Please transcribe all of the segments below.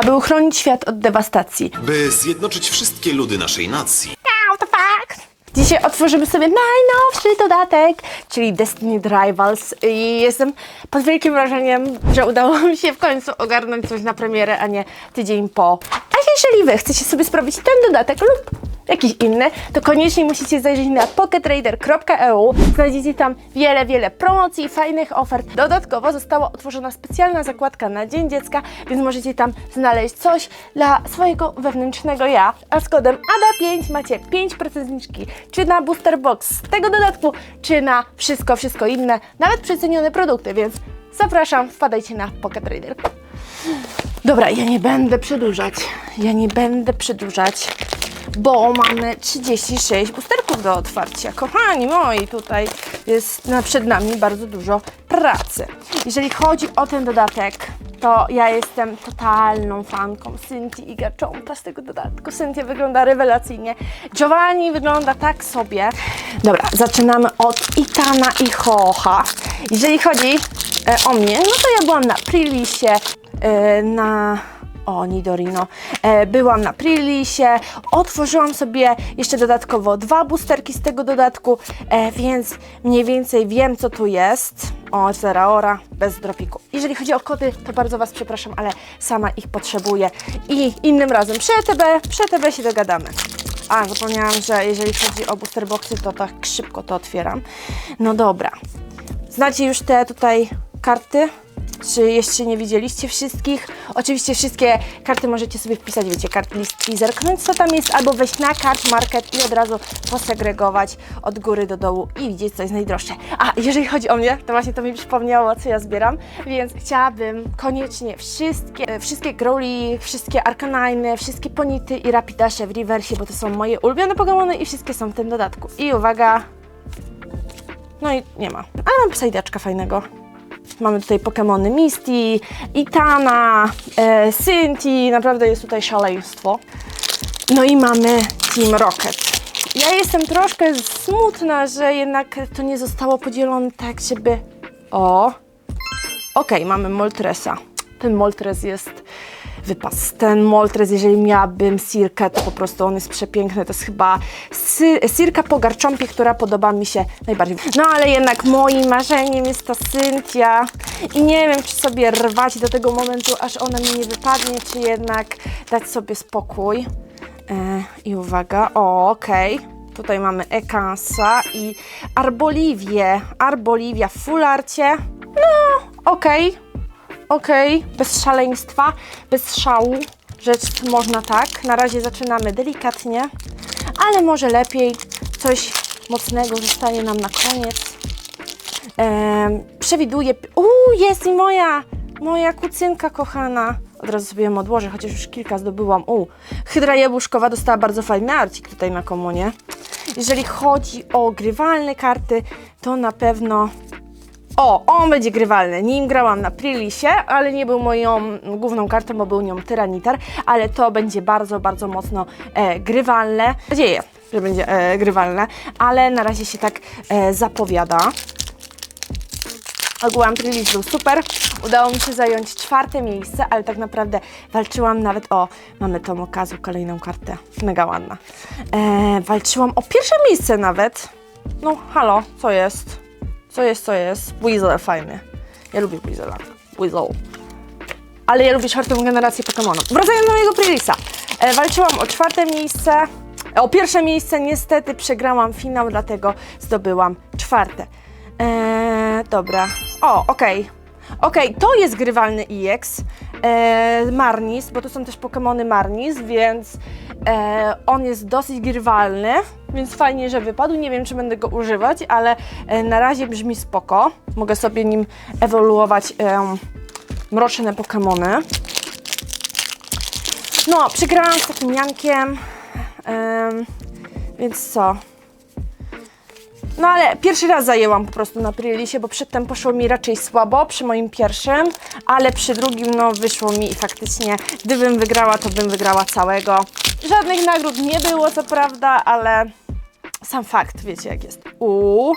aby uchronić świat od dewastacji. by zjednoczyć wszystkie ludy naszej nacji. to fakt! Dzisiaj otworzymy sobie najnowszy dodatek, czyli Destiny Rivals i jestem pod wielkim wrażeniem, że udało mi się w końcu ogarnąć coś na premierę, a nie tydzień po. Jeżeli Wy chcecie sobie sprawdzić ten dodatek lub jakiś inny, to koniecznie musicie zajrzeć na pocketrader.eu. Znajdziecie tam wiele, wiele promocji, fajnych ofert. Dodatkowo została otworzona specjalna zakładka na Dzień Dziecka, więc możecie tam znaleźć coś dla swojego wewnętrznego ja. A z kodem ADA5 macie 5% zniżki, czy na booster box z tego dodatku, czy na wszystko, wszystko inne, nawet przecenione produkty, więc zapraszam, wpadajcie na Pocket Trader. Dobra, ja nie będę przedłużać. Ja nie będę przedłużać, bo mamy 36 boosterków do otwarcia. Kochani moi, tutaj jest przed nami bardzo dużo pracy. Jeżeli chodzi o ten dodatek, to ja jestem totalną fanką Cynthii i Gaczonta z tego dodatku. Cynthia wygląda rewelacyjnie. Giovanni wygląda tak sobie. Dobra, zaczynamy od Itana i Hocha. Jeżeli chodzi e, o mnie, no to ja byłam na Prilisie, na... O, Nidorino. E, byłam na Prilisie, otworzyłam sobie jeszcze dodatkowo dwa boosterki z tego dodatku, e, więc mniej więcej wiem, co tu jest. O, Zeraora, bez dropiku. Jeżeli chodzi o kody, to bardzo Was przepraszam, ale sama ich potrzebuję. I innym razem przy ETB, przy ETB się dogadamy. A, zapomniałam, że jeżeli chodzi o booster boxy, to tak szybko to otwieram. No dobra. Znacie już te tutaj karty? Czy jeszcze nie widzieliście wszystkich? Oczywiście wszystkie karty możecie sobie wpisać, wiecie, kart list i zerknąć co tam jest, albo wejść na kart market i od razu posegregować od góry do dołu i widzieć co jest najdroższe. A jeżeli chodzi o mnie, to właśnie to mi przypomniało, co ja zbieram, więc chciałabym koniecznie wszystkie, e, wszystkie Growly, wszystkie Arcanine, wszystkie Ponity i Rapidasze w reversie, bo to są moje ulubione Pokemony i wszystkie są w tym dodatku. I uwaga, no i nie ma. Ale mam psajdaczka fajnego. Mamy tutaj Pokémony Misty, Itana, e, naprawdę jest tutaj szaleństwo. No i mamy Team Rocket. Ja jestem troszkę smutna, że jednak to nie zostało podzielone tak, żeby... O! Okej, mamy Moltresa. Ten Moltres jest wypas. Ten Moltres, jeżeli miałabym Sirkę, to po prostu on jest przepiękny. To jest chyba Sirka po garcząpie, która podoba mi się najbardziej. No ale jednak moim marzeniem jest ta Cynthia i nie wiem, czy sobie rwać do tego momentu, aż ona mi nie wypadnie, czy jednak dać sobie spokój. E, I uwaga, okej. Tutaj mamy Ekansa i Arboliwię. Arboliwia w fularcie. No, okej. Okej, bez szaleństwa, bez szału. Rzecz można tak. Na razie zaczynamy delikatnie, ale może lepiej coś mocnego zostanie nam na koniec. Em, przewiduję. Uuu, jest i moja! Moja kucynka kochana. Od razu sobie ją odłożę, chociaż już kilka zdobyłam. U, Hydra Jabłuszkowa dostała bardzo fajny arcik tutaj na komunie. Jeżeli chodzi o grywalne karty, to na pewno o, on będzie grywalny. Nim grałam na Prilisie, ale nie był moją główną kartą, bo był nią Tyranitar, ale to będzie bardzo, bardzo mocno e, grywalne. Mam nadzieję, że będzie e, grywalne, ale na razie się tak e, zapowiada. Ogółem Trilis był super. Udało mi się zająć czwarte miejsce, ale tak naprawdę walczyłam nawet o. Mamy tą okazję, kolejną kartę. Mega ładna. E, walczyłam o pierwsze miejsce nawet. No, halo, co jest? Co jest, co jest? Weasel fajny. Ja lubię Weasela. Weasel. Ale ja lubię czwartą generację Pokémonów. Wracając do mojego Prilisa. E, walczyłam o czwarte miejsce. O pierwsze miejsce niestety przegrałam finał, dlatego zdobyłam czwarte. E, dobra. O, okej. Okej, to jest grywalny EX. E, Marnis, bo to są też Pokémony Marnis, więc e, on jest dosyć grywalny, więc fajnie, że wypadł. Nie wiem, czy będę go używać, ale e, na razie brzmi spoko. Mogę sobie nim ewoluować em, mroczne Pokémony. No, przegrałam z takim Jankiem, em, więc co? No ale pierwszy raz zajęłam po prostu na Prilisie, bo przedtem poszło mi raczej słabo przy moim pierwszym, ale przy drugim no wyszło mi i faktycznie gdybym wygrała, to bym wygrała całego. Żadnych nagród nie było, co prawda, ale sam fakt, wiecie jak jest. Uuu.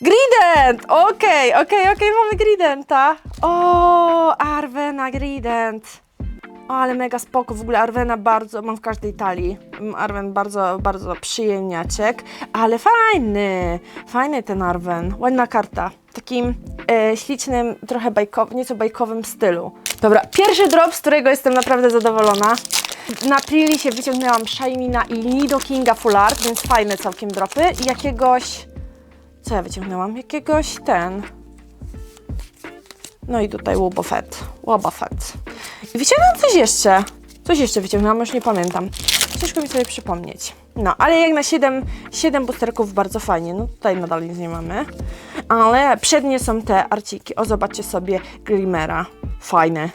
Grident! Okej, okej, okej, mamy Gridenta. O, Arwena Grident. O, ale mega spoko, w ogóle Arwena bardzo, mam w każdej talii. Mm, Arwen bardzo, bardzo przyjemniaczek, ale fajny, fajny ten Arwen, ładna karta. W takim e, ślicznym, trochę bajkowym, nieco bajkowym stylu. Dobra, pierwszy drop, z którego jestem naprawdę zadowolona. Na Prilly się wyciągnęłam Shymina i Nido Kinga Full Art, więc fajne całkiem dropy. I jakiegoś, co ja wyciągnęłam? Jakiegoś ten, no i tutaj Fett. I wyciągnęłam coś jeszcze. Coś jeszcze wyciągnęłam, już nie pamiętam. Ciężko mi sobie przypomnieć. No, ale jak na 7, 7 busterków bardzo fajnie. No tutaj nadal nic nie mamy. Ale przednie są te arciki. O, zobaczcie sobie Glimera. Fajne.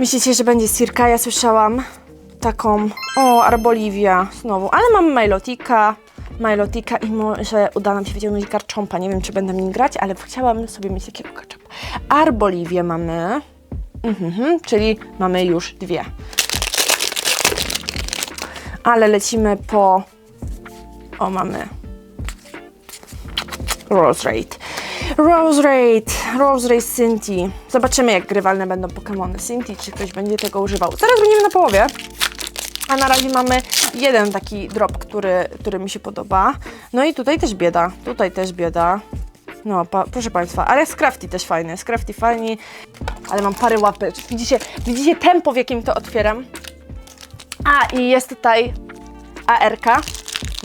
Myślicie, że będzie Sirka? Ja słyszałam taką... O, Arboliwia znowu. Ale mamy Milotika. Milotika i może uda nam się wyciągnąć Garchompa. Nie wiem, czy będę nim grać, ale chciałabym sobie mieć takiego Garchompa. Arboliwię mamy. Mhm, czyli mamy już dwie. Ale lecimy po... O, mamy Rose Raid. Rose Raid, Rose Raid Cinti. Zobaczymy, jak grywalne będą Pokémony Cinti, czy ktoś będzie tego używał. Zaraz będziemy na połowie. A na razie mamy jeden taki drop, który, który mi się podoba. No i tutaj też bieda. Tutaj też bieda. No, pa, proszę Państwa, ale Scrafty też fajny. Scrafty fajni, ale mam parę łapy. Widzicie, widzicie tempo, w jakim to otwieram? A, i jest tutaj ARK,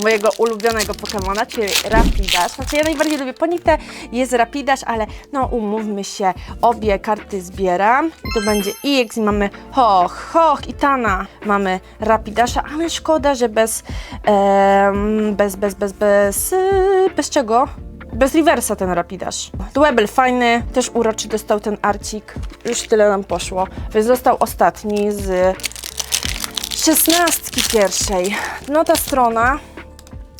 mojego ulubionego Pokemona, czyli Rapidash. Znaczy ja najbardziej lubię Ponitę, jest Rapidash, ale no umówmy się, obie karty zbieram. To będzie EX i mamy Hoch, Hoch i Tana. Mamy Rapidasha, ale szkoda, że bez, em, bez, bez, bez, bez, yy, bez czego? Bez reversa ten Rapidash. Dwebel fajny, też uroczy dostał ten arcik. Już tyle nam poszło. Więc został ostatni z szesnastki pierwszej. No ta strona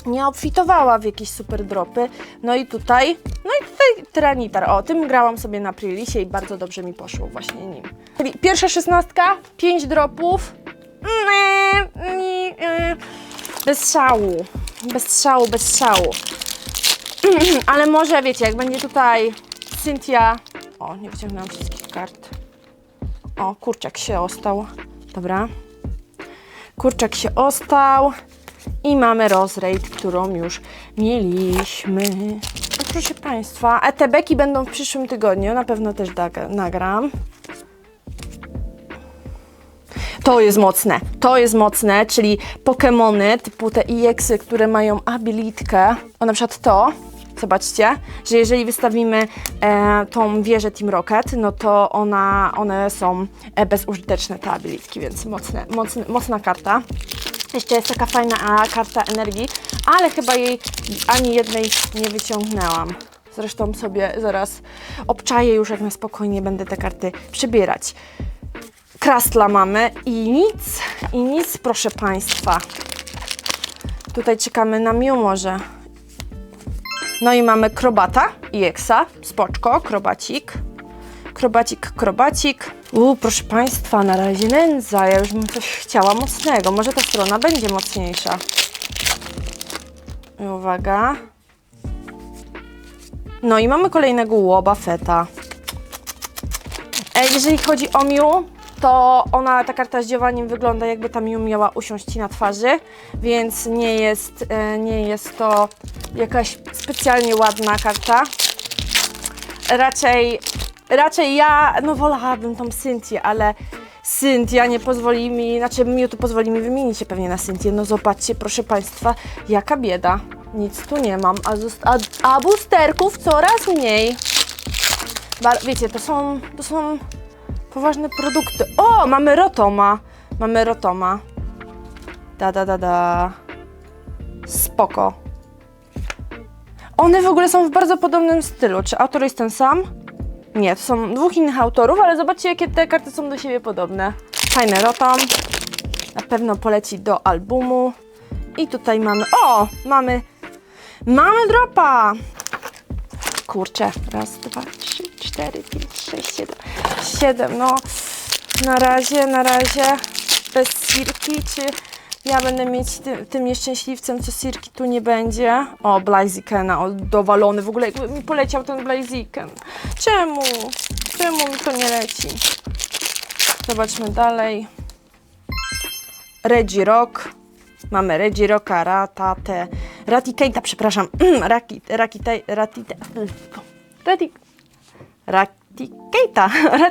nie obfitowała w jakieś super dropy. No i tutaj, no i tutaj Tyranitar. O, tym grałam sobie na Prilisie i bardzo dobrze mi poszło właśnie nim. Czyli pierwsza szesnastka, pięć dropów. Bez szału. Bez szału, bez szału. Ale może wiecie, jak będzie tutaj Cynthia. O, nie wyciągnęłam wszystkich kart. O, kurczak się ostał. Dobra. Kurczak się ostał. I mamy Rosraid, którą już mieliśmy. Proszę Państwa, te beki będą w przyszłym tygodniu. Na pewno też nagram. To jest mocne, to jest mocne, czyli Pokemony typu te EX-y, które mają abilitkę, o na przykład to, zobaczcie, że jeżeli wystawimy e, tą wieżę Team Rocket, no to ona, one są e, bezużyteczne te abilitki, więc mocne, mocne, mocna karta. Jeszcze jest taka fajna a, karta energii, ale chyba jej ani jednej nie wyciągnęłam. Zresztą sobie zaraz obczaję już, jak na spokojnie będę te karty przybierać. Krastla mamy i nic, i nic, proszę Państwa. Tutaj czekamy na Miu może. No i mamy krobata i eksa, spoczko, krobacik. Krobacik, krobacik. U, proszę Państwa, na razie nędza. Ja już bym coś chciała mocnego. Może ta strona będzie mocniejsza. Uwaga. No i mamy kolejnego łoba feta. Jeżeli chodzi o Miu, to ona, ta karta z dziowaniem wygląda jakby ta Miu miała usiąść na twarzy, więc nie jest, e, nie jest to jakaś specjalnie ładna karta. Raczej, raczej ja, no wolałabym tą Cynthię, ale Cynthia nie pozwoli mi, znaczy tu pozwoli mi wymienić się pewnie na Cynthię. No zobaczcie, proszę Państwa, jaka bieda. Nic tu nie mam, a, zost- a, a boosterków coraz mniej. Bar- wiecie, to są, to są poważne produkty. O, mamy Rotoma. Mamy Rotoma. Da, da, da, da. Spoko. One w ogóle są w bardzo podobnym stylu. Czy autor jest ten sam? Nie, to są dwóch innych autorów, ale zobaczcie, jakie te karty są do siebie podobne. Fajny Rotom. Na pewno poleci do albumu. I tutaj mamy... O! Mamy... Mamy dropa! Kurczę, raz, dwa, trzy, cztery, pięć, sześć, siedem. Siedem, no. Na razie, na razie bez Sirki, czy, Ja będę mieć ty, tym nieszczęśliwcem, co Sirki tu nie będzie. O, Blazikena, o, dowalony. W ogóle mi poleciał ten Blaziken. Czemu? Czemu mi to nie leci? Zobaczmy dalej. Reggie Rock. Mamy Reggie Rocka, Ratatę, Ratikate'a, przepraszam. Raki, Rakite, Ratite,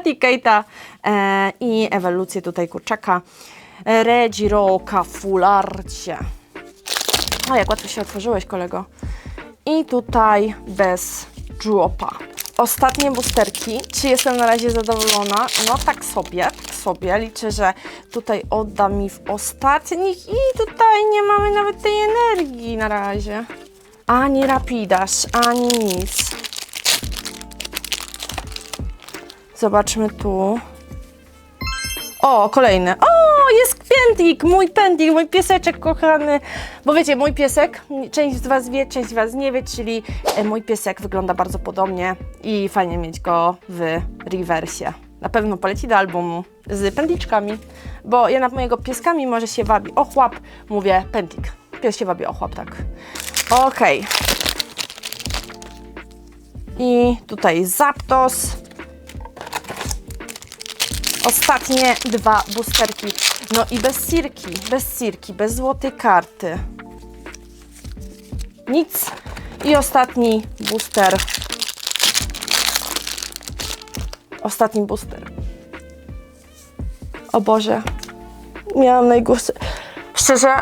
e, i ewolucję tutaj kurczaka. E, Reggie Rocka, Fularcie. O, jak łatwo się otworzyłeś, kolego. I tutaj bez dropa. Ostatnie boosterki. Czy jestem na razie zadowolona? No tak sobie, tak sobie. Liczę, że tutaj odda mi w ostatnich i tutaj nie mamy nawet tej energii na razie. Ani Rapidash, ani nic. Zobaczmy tu. O, kolejny. O, jest pędik, mój pędik, mój pieseczek kochany. Bo wiecie, mój piesek, część z Was wie, część z Was nie wie, czyli e, mój piesek wygląda bardzo podobnie i fajnie mieć go w rewersie. Na pewno poleci do albumu z pędiczkami, bo ja nad mojego pieska, mimo że się wabi ochłap, mówię pędik. Pies się wabi ochłap, tak. Okej. I tutaj Zapdos. Ostatnie dwa boosterki. No i bez sirki, bez sirki, bez złotej karty. Nic. I ostatni booster. Ostatni booster. O Boże. Miałam najgorszy... Szczerze,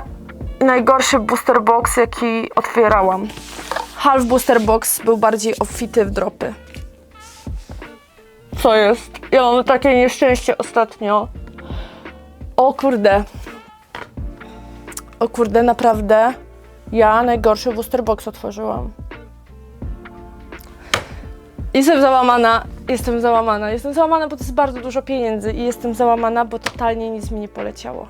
najgorszy booster box, jaki otwierałam. Half booster box był bardziej obfity w dropy. Co jest? Ja mam takie nieszczęście ostatnio. O kurde. O kurde, naprawdę. Ja najgorszy booster box otworzyłam. Jestem załamana. Jestem załamana. Jestem załamana, bo to jest bardzo dużo pieniędzy i jestem załamana, bo totalnie nic mi nie poleciało.